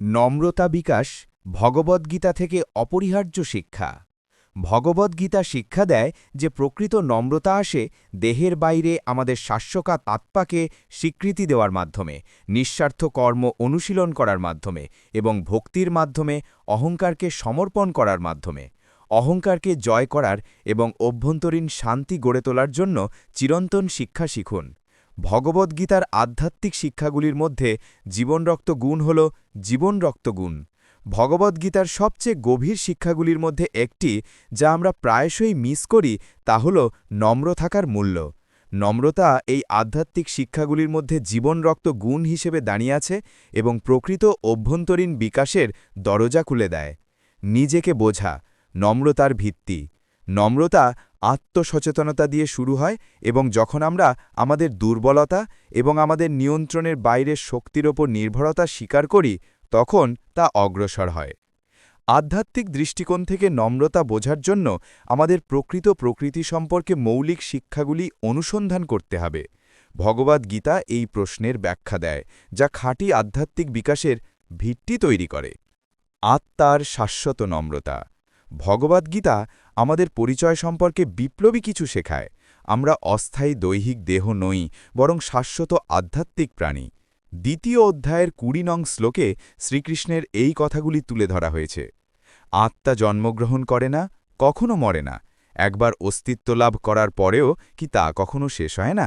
নম্রতা বিকাশ ভগবদ্গীতা থেকে অপরিহার্য শিক্ষা। ভগবদ্গীতা শিক্ষা দেয় যে প্রকৃত নম্রতা আসে দেহের বাইরে আমাদের শাস্যকাত আত্মাকে স্বীকৃতি দেওয়ার মাধ্যমে, নিঃস্বার্থ কর্ম অনুশীলন করার মাধ্যমে এবং ভক্তির মাধ্যমে অহংকারকে সমর্পণ করার মাধ্যমে। অহংকারকে জয় করার এবং অভ্যন্তরীণ শান্তি গড়ে তোলার জন্য চিরন্তন শিক্ষা শিখুন। ভগবদ্গীতার আধ্যাত্মিক শিক্ষাগুলির মধ্যে জীবনরক্ত গুণ হল জীবনরক্ত গুণ। ভগবদ্গীতার সবচেয়ে গভীর শিক্ষাগুলির মধ্যে একটি, যা আমরা প্রায়শই মিস করি, তা হল নম্র থাকার মূল্য। নম্রতা এই আধ্যাত্মিক শিক্ষাগুলির মধ্যে জীবনরক্ত গুণ হিসেবে দাঁড়িয়ে আছে এবং প্রকৃত অভ্যন্তরীণ বিকাশের দরজা খুলে দেয়। নিজেকে বোঝা, নম্রতার ভিত্তি। নম্রতা, আত্মসচেতনতা দিয়ে শুরু হয় এবং যখন আমরা আমাদের দুর্বলতা এবং আমাদের নিয়ন্ত্রণের বাইরের শক্তির ওপর নির্ভরতা স্বীকার করি, তখন তা অগ্রসর হয়। আধ্যাত্মিক দৃষ্টিকোণ থেকে নম্রতা বোঝার জন্য আমাদের প্রকৃত প্রকৃতি সম্পর্কে মৌলিক শিক্ষাগুলি অনুসন্ধান করতে হবে। ভগবদ্ গীতা এই প্রশ্নের ব্যাখ্যা দেয়, যা খাঁটি আধ্যাত্মিক বিকাশের ভিত্তি তৈরি করে। আত্মার শাশ্বত নম্রতা ভগবদ্গীতা আমাদের পরিচয় সম্পর্কে বিপ্লবী কিছু শেখায়। আমরা অস্থায়ী দৈহিক দেহ নই, বরং শাশ্বত আধ্যাত্মিক প্রাণী। দ্বিতীয় অধ্যায়ের কুড়ি নং শ্লোকে শ্রীকৃষ্ণের এই কথাগুলি তুলে ধরা হয়েছে। আত্মা জন্মগ্রহণ করে না, কখনো মরে না। একবার অস্তিত্ব লাভ করার পরেও কি তা কখনো শেষ হয় না?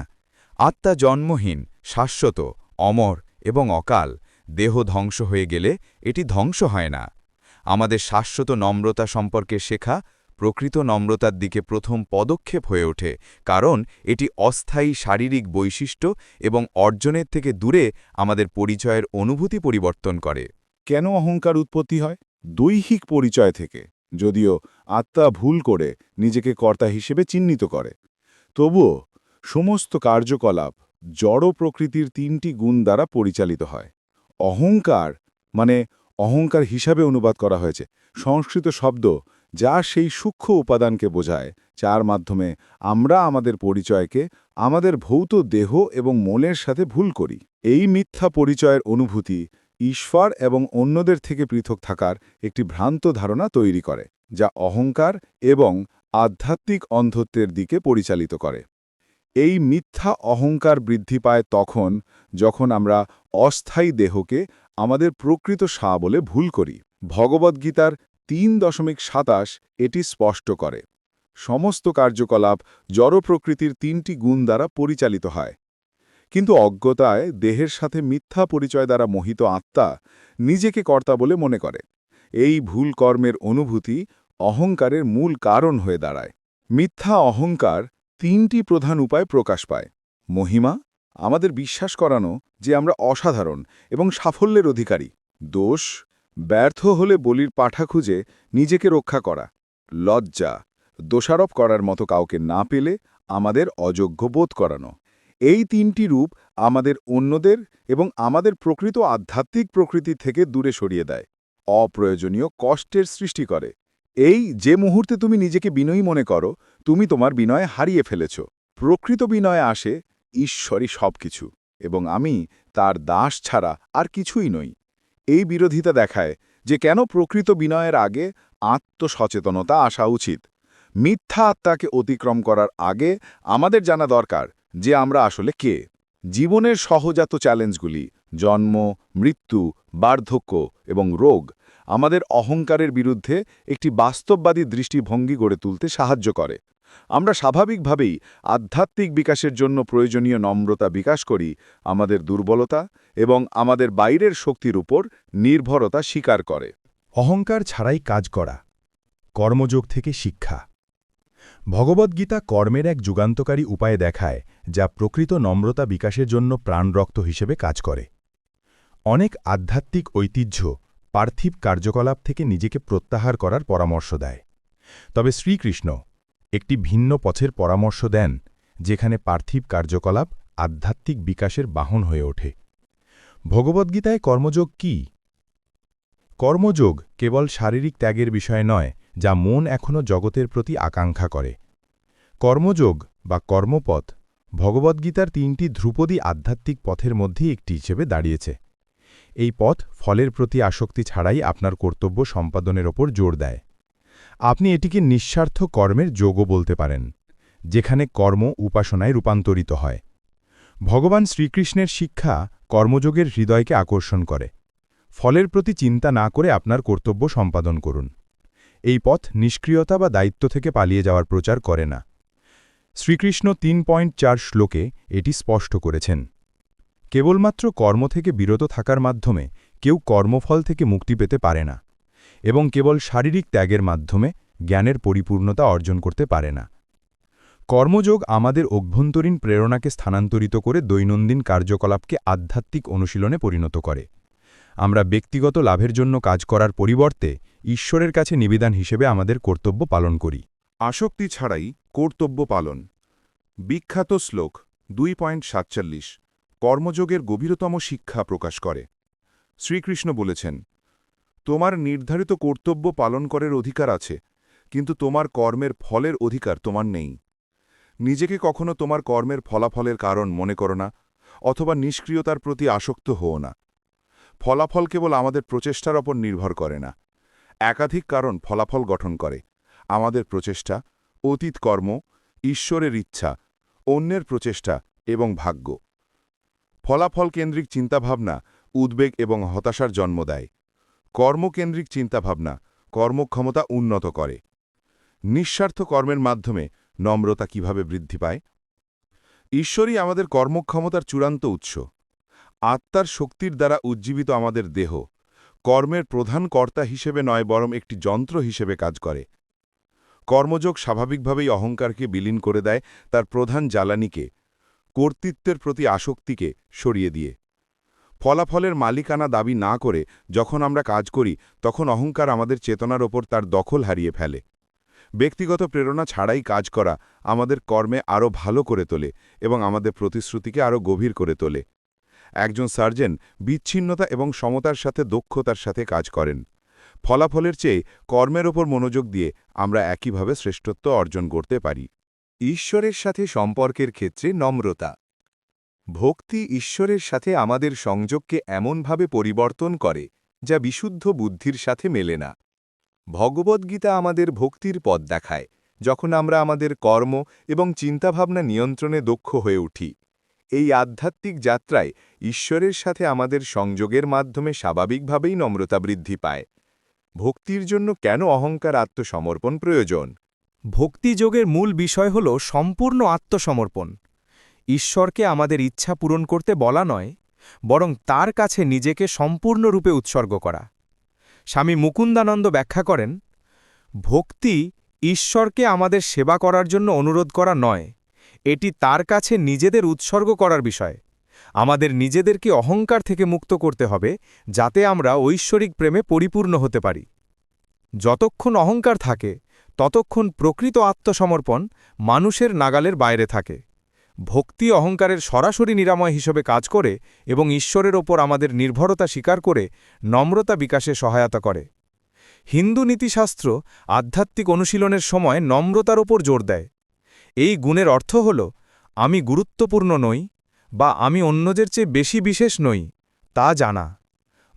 আত্মা জন্মহীন, শাশ্বত, অমর এবং অকাল, দেহ ধ্বংস হয়ে গেলে এটি ধ্বংস হয় না। আমাদের শাশ্বত নম্রতা সম্পর্কে শেখা প্রকৃত নম্রতার দিকে প্রথম পদক্ষেপ হয়ে ওঠে, কারণ এটি অস্থায়ী শারীরিক বৈশিষ্ট্য এবং অর্জনের থেকে দূরে আমাদের পরিচয়ের অনুভূতি পরিবর্তন করে। কেন অহংকার উৎপত্তি হয়? দৈহিক পরিচয় থেকে, যদিও আত্মা ভুল করে নিজেকে কর্তা হিসেবে চিহ্নিত করে। তবুও সমস্ত কার্যকলাপ জড় প্রকৃতির তিনটি গুণ দ্বারা পরিচালিত হয়। অহংকার মানে অহংকার হিসাবে অনুবাদ করা হয়েছে। সংস্কৃত শব্দ যা সেই সূক্ষ্ম উপাদানকে বোঝায়, যার মাধ্যমে আমরা আমাদের পরিচয়কে, আমাদের ভৌত দেহ এবং মনের সাথে ভুল করি। এই মিথ্যা পরিচয়ের অনুভূতি ঈশ্বর এবং অন্যদের থেকে পৃথক থাকার একটি ভ্রান্ত ধারণা তৈরি করে, যা অহংকার এবং আধ্যাত্মিক অন্ধত্বের দিকে পরিচালিত করে। এই মিথ্যা অহংকার বৃদ্ধি পায় তখন, যখন আমরা অস্থায়ী দেহকে আমাদের প্রকৃত সা বলে ভুল করি। ভগবদ্গীতার তিন দশমিক সাতাশ এটি স্পষ্ট করে। সমস্ত কার্যকলাপ জড় প্রকৃতির তিনটি গুণ দ্বারা পরিচালিত হয়। কিন্তু অজ্ঞতায় দেহের সাথে মিথ্যা পরিচয় দ্বারা মোহিত আত্মা নিজেকে কর্তা বলে মনে করে। এই ভুল কর্মের অনুভূতি অহংকারের মূল কারণ হয়ে দাঁড়ায়। মিথ্যা অহংকার তিনটি প্রধান উপায় প্রকাশ পায়। মহিমা আমাদের বিশ্বাস করানো যে আমরা অসাধারণ এবং সাফল্যের অধিকারী। দোষ, ব্যর্থ হলে বলির পাঠা খুঁজে নিজেকে রক্ষা করা। লজ্জা, দোষারোপ করার মতো কাউকে না পেলে আমাদের অযোগ্য বোধ করানো। এই তিনটি রূপ আমাদের অন্যদের এবং আমাদের প্রকৃত আধ্যাত্মিক প্রকৃতি থেকে দূরে সরিয়ে দেয়। অপ্রয়োজনীয় কষ্টের সৃষ্টি করে। এই যে মুহূর্তে তুমি নিজেকে বিনয়ী মনে করো, তুমি তোমার বিনয় হারিয়ে ফেলেছ। প্রকৃত বিনয় আসে ঈশ্বরই সবকিছু এবং আমি তার দাস ছাড়া আর কিছুই নই। এই বিরোধিতা দেখায় যে কেন প্রকৃত বিনয়ের আগে আত্মসচেতনতা আসা উচিত। মিথ্যা আত্মাকে অতিক্রম করার আগে আমাদের জানা দরকার যে আমরা আসলে কে। জীবনের সহজাত চ্যালেঞ্জগুলি, জন্ম, মৃত্যু, বার্ধক্য এবং রোগ, আমাদের অহংকারের বিরুদ্ধে একটি বাস্তববাদী দৃষ্টিভঙ্গি গড়ে তুলতে সাহায্য করে। আমরা স্বাভাবিকভাবেই আধ্যাত্মিক বিকাশের জন্য প্রয়োজনীয় নম্রতা বিকাশ করি, আমাদের দুর্বলতা এবং আমাদের বাইরের শক্তির উপর নির্ভরতা স্বীকার করে। অহংকার ছাড়াই কাজ করা, কর্মযোগ থেকে শিক্ষা। ভগবদ্গীতা কর্মের এক যুগান্তকারী উপায় দেখায়, যা প্রকৃত নম্রতা বিকাশের জন্য প্রাণরক্ত হিসেবে কাজ করে। অনেক আধ্যাত্মিক ঐতিহ্য পার্থিব কার্যকলাপ থেকে নিজেকে প্রত্যাহার করার পরামর্শ দেয়। তবে শ্রীকৃষ্ণ একটি ভিন্ন পথের পরামর্শ দেন, যেখানে পার্থিব কার্যকলাপ আধ্যাত্মিক বিকাশের বাহন হয়ে ওঠে। ভগবদ্গীতায় কর্মযোগ কি? কর্মযোগ কেবল শারীরিক ত্যাগের বিষয় নয়, যা মন এখনও জগতের প্রতি আকাঙ্ক্ষা করে। কর্মযোগ বা কর্মপথ ভগবদ্গীতার তিনটি ধ্রুপদী আধ্যাত্মিক পথের মধ্যে একটি হিসেবে দাঁড়িয়েছে। এই পথ ফলের প্রতি আসক্তি ছাড়াই আপনার কর্তব্য সম্পাদনের ওপর জোর দেয়। আপনি এটিকে নিঃস্বার্থ কর্মের যোগও বলতে পারেন, যেখানে কর্ম উপাসনায় রূপান্তরিত হয়। ভগবান শ্রীকৃষ্ণের শিক্ষা কর্মযোগের হৃদয়কে আকর্ষণ করে, ফলের প্রতি চিন্তা না করে আপনার কর্তব্য সম্পাদন করুন। এই পথ নিষ্ক্রিয়তা বা দায়িত্ব থেকে পালিয়ে যাওয়ার প্রচার করে না। শ্রীকৃষ্ণ তিন পয়েন্ট চার শ্লোকে এটি স্পষ্ট করেছেন। কেবলমাত্র কর্ম থেকে বিরত থাকার মাধ্যমে কেউ কর্মফল থেকে মুক্তি পেতে পারে না। এবং কেবল শারীরিক ত্যাগের মাধ্যমে জ্ঞানের পরিপূর্ণতা অর্জন করতে পারে না। কর্মযোগ আমাদের অভ্যন্তরীণ প্রেরণাকে স্থানান্তরিত করে দৈনন্দিন কার্যকলাপকে আধ্যাত্মিক অনুশীলনে পরিণত করে। আমরা ব্যক্তিগত লাভের জন্য কাজ করার পরিবর্তে ঈশ্বরের কাছে নিবেদন হিসেবে আমাদের কর্তব্য পালন করি। আসক্তি ছাড়াই কর্তব্য পালন। বিখ্যাত শ্লোক দুই পয়েন্ট সাতচল্লিশ, কর্মযোগের গভীরতম শিক্ষা প্রকাশ করে। শ্রীকৃষ্ণ বলেছেন তোমার নির্ধারিত কর্তব্য পালন করার অধিকার আছে, কিন্তু তোমার কর্মের ফলের অধিকার তোমার নেই। নিজেকে কখনো তোমার কর্মের ফলাফলের কারণ মনে করো না, অথবা নিষ্ক্রিয়তার প্রতি আসক্ত হও না। ফলাফল কেবল আমাদের প্রচেষ্টার ওপর নির্ভর করে না। একাধিক কারণ ফলাফল গঠন করে, আমাদের প্রচেষ্টা, অতীত কর্ম, ঈশ্বরের ইচ্ছা, অন্যের প্রচেষ্টা এবং ভাগ্য। ফলাফল কেন্দ্রিক চিন্তাভাবনা, উদ্বেগ এবং হতাশার জন্ম দেয়। কর্মকেন্দ্রিক চিন্তাভাবনা, কর্মক্ষমতা উন্নত করে। নিঃস্বার্থ কর্মের মাধ্যমে নম্রতা কীভাবে বৃদ্ধি পায়? ঈশ্বরই আমাদের কর্মক্ষমতার চূড়ান্ত উৎস। আত্মার শক্তির দ্বারা উজ্জীবিত আমাদের দেহ। কর্মের প্রধান কর্তা হিসেবে নয়, বরং একটি যন্ত্র হিসেবে কাজ করে। কর্মযোগ স্বাভাবিকভাবেই অহংকারকে বিলীন করে দেয়, তার প্রধান জ্বালানিকে, কর্তৃত্বের প্রতি আসক্তিকে সরিয়ে দিয়ে। ফলাফলের মালিকানা দাবি না করে যখন আমরা কাজ করি, তখন অহংকার আমাদের চেতনার ওপর তার দখল হারিয়ে ফেলে। ব্যক্তিগত প্রেরণা ছাড়াই কাজ করা আমাদের কর্মে আরও ভালো করে তোলে এবং আমাদের প্রতিশ্রুতিকে আরও গভীর করে তোলে। একজন সার্জেন বিচ্ছিন্নতা এবং সমতার সাথে দক্ষতার সাথে কাজ করেন। ফলাফলের চেয়ে কর্মের ওপর মনোযোগ দিয়ে আমরা একইভাবে শ্রেষ্ঠত্ব অর্জন করতে পারি। ঈশ্বরের সাথে সম্পর্কের ক্ষেত্রে নম্রতা। ভক্তি ঈশ্বরের সাথে আমাদের সংযোগকে এমনভাবে পরিবর্তন করে, যা বিশুদ্ধ বুদ্ধির সাথে মেলে না। ভগবদ্গীতা আমাদের ভক্তির পথ দেখায়, যখন আমরা আমাদের কর্ম এবং চিন্তাভাবনা নিয়ন্ত্রণে দক্ষ হয়ে উঠি। এই আধ্যাত্মিক যাত্রায় ঈশ্বরের সাথে আমাদের সংযোগের মাধ্যমে স্বাভাবিকভাবেই নম্রতা বৃদ্ধি পায়। ভক্তির জন্য কেন অহংকার আত্মসমর্পণ প্রয়োজন? ভক্তিযোগের মূল বিষয় হল সম্পূর্ণ আত্মসমর্পণ। ঈশ্বরকে আমাদের ইচ্ছা পূরণ করতে বলা নয়, বরং তার কাছে নিজেকে সম্পূর্ণরূপে উৎসর্গ করা। স্বামী মুকুন্দানন্দ ব্যাখ্যা করেন, ভক্তি ঈশ্বরকে আমাদের সেবা করার জন্য অনুরোধ করা নয়, এটি তার কাছে নিজেদের উৎসর্গ করার বিষয়। আমাদের নিজেদেরকে অহংকার থেকে মুক্ত করতে হবে, যাতে আমরা ঐশ্বরিক প্রেমে পরিপূর্ণ হতে পারি। যতক্ষণ অহংকার থাকে, ততক্ষণ প্রকৃত আত্মসমর্পণ মানুষের নাগালের বাইরে থাকে। ভক্তি অহংকারের সরাসরি নিরাময় হিসেবে কাজ করে এবং ঈশ্বরের ওপর আমাদের নির্ভরতা স্বীকার করে নম্রতা বিকাশে সহায়তা করে। হিন্দু নীতিশাস্ত্র আধ্যাত্মিক অনুশীলনের সময় নম্রতার ওপর জোর দেয়। এই গুণের অর্থ হল, আমি গুরুত্বপূর্ণ নই বা আমি অন্যদের চেয়ে বেশি বিশেষ নই, তা জানা।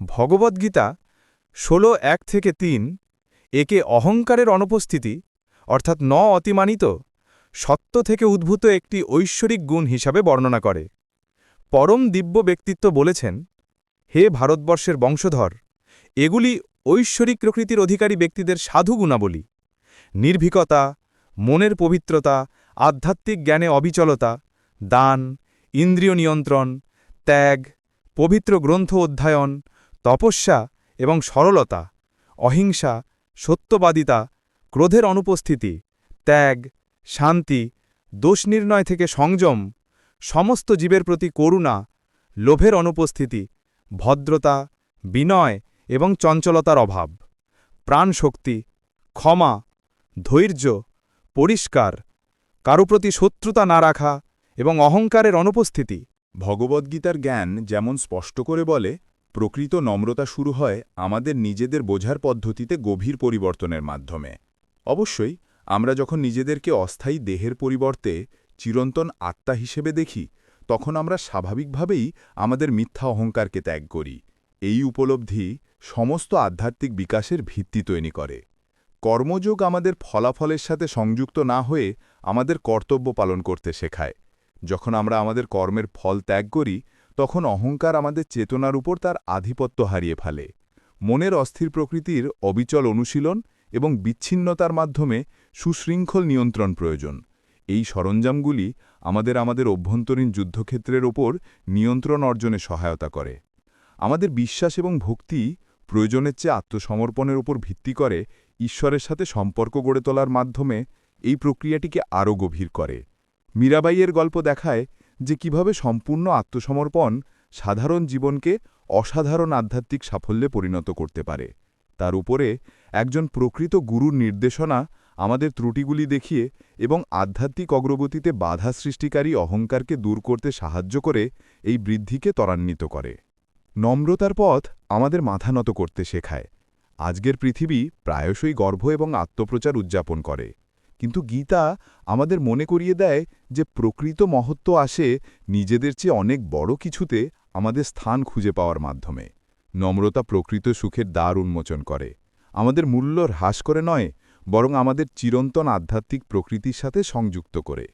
ভগবদ্গীতা ষোলো এক থেকে তিন, একে অহংকারের অনুপস্থিতি, অর্থাৎ ন অতিমানিত সত্য থেকে উদ্ভূত একটি ঐশ্বরিক গুণ হিসাবে বর্ণনা করে। পরম দিব্য ব্যক্তিত্ব বলেছেন, হে ভারতবর্ষের বংশধর, এগুলি ঐশ্বরিক প্রকৃতির অধিকারী ব্যক্তিদের সাধু গুণাবলী। নির্ভীকতা, মনের পবিত্রতা, আধ্যাত্মিক জ্ঞানে অবিচলতা, দান, ইন্দ্রিয় নিয়ন্ত্রণ, ত্যাগ, পবিত্র গ্রন্থ অধ্যয়ন, তপস্যা এবং সরলতা, অহিংসা, সত্যবাদিতা, ক্রোধের অনুপস্থিতি, ত্যাগ শান্তি, দোষ নির্ণয় থেকে সংযম, সমস্ত জীবের প্রতি করুণা, লোভের অনুপস্থিতি, ভদ্রতা, বিনয় এবং চঞ্চলতার অভাব, প্রাণশক্তি, ক্ষমা, ধৈর্য, পরিষ্কার, কারও প্রতি শত্রুতা না রাখা এবং অহংকারের অনুপস্থিতি। ভগবদ্গীতার জ্ঞান যেমন স্পষ্ট করে বলে, প্রকৃত নম্রতা শুরু হয় আমাদের নিজেদের বোঝার পদ্ধতিতে গভীর পরিবর্তনের মাধ্যমে। অবশ্যই আমরা যখন নিজেদেরকে অস্থায়ী দেহের পরিবর্তে চিরন্তন আত্মা হিসেবে দেখি, তখন আমরা স্বাভাবিকভাবেই আমাদের মিথ্যা অহংকারকে ত্যাগ করি। এই উপলব্ধি সমস্ত আধ্যাত্মিক বিকাশের ভিত্তি তৈরি করে। কর্মযোগ আমাদের ফলাফলের সাথে সংযুক্ত না হয়ে আমাদের কর্তব্য পালন করতে শেখায়। যখন আমরা আমাদের কর্মের ফল ত্যাগ করি, তখন অহংকার আমাদের চেতনার উপর তার আধিপত্য হারিয়ে ফেলে। মনের অস্থির প্রকৃতির অবিচল অনুশীলন এবং বিচ্ছিন্নতার মাধ্যমে সুশৃঙ্খল নিয়ন্ত্রণ প্রয়োজন। এই সরঞ্জামগুলি আমাদের আমাদের অভ্যন্তরীণ যুদ্ধক্ষেত্রের ওপর নিয়ন্ত্রণ অর্জনে সহায়তা করে। আমাদের বিশ্বাস এবং ভক্তি প্রয়োজনের চেয়ে আত্মসমর্পণের উপর ভিত্তি করে ঈশ্বরের সাথে সম্পর্ক গড়ে তোলার মাধ্যমে এই প্রক্রিয়াটিকে আরও গভীর করে। মীরাবাইয়ের গল্প দেখায় যে কীভাবে সম্পূর্ণ আত্মসমর্পণ সাধারণ জীবনকে অসাধারণ আধ্যাত্মিক সাফল্যে পরিণত করতে পারে। তার উপরে একজন প্রকৃত গুরুর নির্দেশনা আমাদের ত্রুটিগুলি দেখিয়ে এবং আধ্যাত্মিক অগ্রগতিতে বাধা সৃষ্টিকারী অহংকারকে দূর করতে সাহায্য করে এই বৃদ্ধিকে ত্বরান্বিত করে। নম্রতার পথ আমাদের মাথা নত করতে শেখায়। আজকের পৃথিবী প্রায়শই গর্ভ এবং আত্মপ্রচার উদযাপন করে। কিন্তু গীতা আমাদের মনে করিয়ে দেয় যে প্রকৃত মহত্ব আসে নিজেদের চেয়ে অনেক বড় কিছুতে আমাদের স্থান খুঁজে পাওয়ার মাধ্যমে। নম্রতা প্রকৃত সুখের দ্বার উন্মোচন করে। আমাদের মূল্য হ্রাস করে নয়, বরং আমাদের চিরন্তন আধ্যাত্মিক প্রকৃতির সাথে সংযুক্ত করে।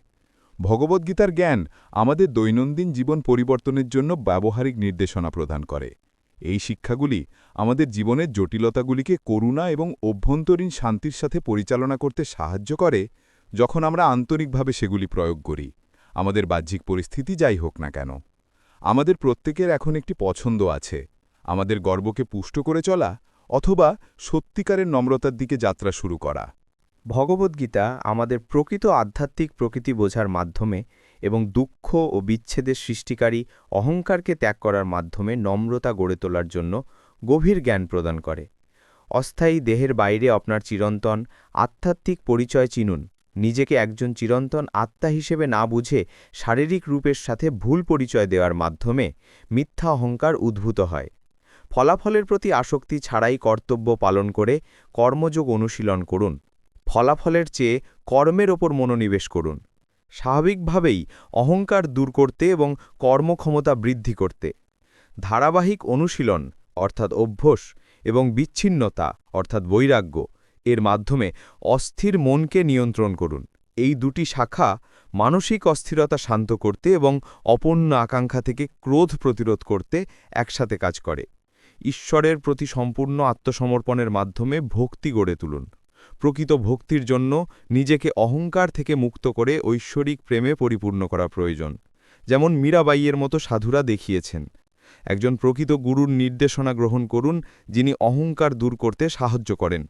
ভগবদ্গীতার জ্ঞান আমাদের দৈনন্দিন জীবন পরিবর্তনের জন্য ব্যবহারিক নির্দেশনা প্রদান করে। এই শিক্ষাগুলি আমাদের জীবনের জটিলতাগুলিকে করুণা এবং অভ্যন্তরীণ শান্তির সাথে পরিচালনা করতে সাহায্য করে যখন আমরা আন্তরিকভাবে সেগুলি প্রয়োগ করি। আমাদের বাহ্যিক পরিস্থিতি যাই হোক না কেন। আমাদের প্রত্যেকের এখন একটি পছন্দ আছে। আমাদের গর্বকে পুষ্ট করে চলা অথবা সত্যিকারের নম্রতার দিকে যাত্রা শুরু করা। ভগবদ্গীতা আমাদের প্রকৃত আধ্যাত্মিক প্রকৃতি বোঝার মাধ্যমে এবং দুঃখ ও বিচ্ছেদের সৃষ্টিকারী অহংকারকে ত্যাগ করার মাধ্যমে নম্রতা গড়ে তোলার জন্য গভীর জ্ঞান প্রদান করে। অস্থায়ী দেহের বাইরে আপনার চিরন্তন, আধ্যাত্মিক পরিচয় চিনুন। নিজেকে একজন চিরন্তন আত্মা হিসেবে না বুঝে শারীরিক রূপের সাথে ভুল পরিচয় দেওয়ার মাধ্যমে মিথ্যা অহংকার উদ্ভূত হয়। ফলাফলের প্রতি আসক্তি ছাড়াই কর্তব্য পালন করে কর্মযোগ অনুশীলন করুন। ফলাফলের চেয়ে কর্মের ওপর মনোনিবেশ করুন। স্বাভাবিকভাবেই অহংকার দূর করতে এবং কর্মক্ষমতা বৃদ্ধি করতে। ধারাবাহিক অনুশীলন, অর্থাৎ অভ্যোস, এবং বিচ্ছিন্নতা, অর্থাৎ বৈরাগ্য, এর মাধ্যমে অস্থির মনকে নিয়ন্ত্রণ করুন। এই দুটি শাখা মানসিক অস্থিরতা শান্ত করতে এবং অপূর্ণ আকাঙ্ক্ষা থেকে ক্রোধ প্রতিরোধ করতে একসাথে কাজ করে। ঈশ্বরের প্রতি সম্পূর্ণ আত্মসমর্পণের মাধ্যমে ভক্তি গড়ে তুলুন। প্রকৃত ভক্তির জন্য নিজেকে অহংকার থেকে মুক্ত করে ঐশ্বরিক প্রেমে পরিপূর্ণ করা প্রয়োজন, যেমন মীরাবাইয়ের মতো সাধুরা দেখিয়েছেন। একজন প্রকৃত গুরুর নির্দেশনা গ্রহণ করুন, যিনি অহংকার দূর করতে সাহায্য করেন।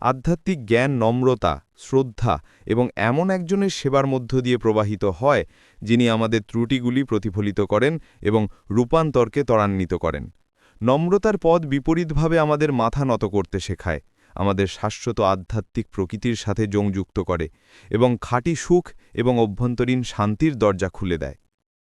আধ্যাত্মিক জ্ঞান নম্রতা, শ্রদ্ধা এবং এমন একজনের সেবার মধ্য দিয়ে প্রবাহিত হয়, যিনি আমাদের ত্রুটিগুলি প্রতিফলিত করেন এবং রূপান্তরকে ত্বরান্বিত করেন। নম্রতার পদ বিপরীতভাবে আমাদের মাথা নত করতে শেখায়, আমাদের শাশ্বত আধ্যাত্মিক প্রকৃতির সাথে যোগযুক্ত করে এবং খাঁটি সুখ এবং অভ্যন্তরীণ শান্তির দরজা খুলে দেয়।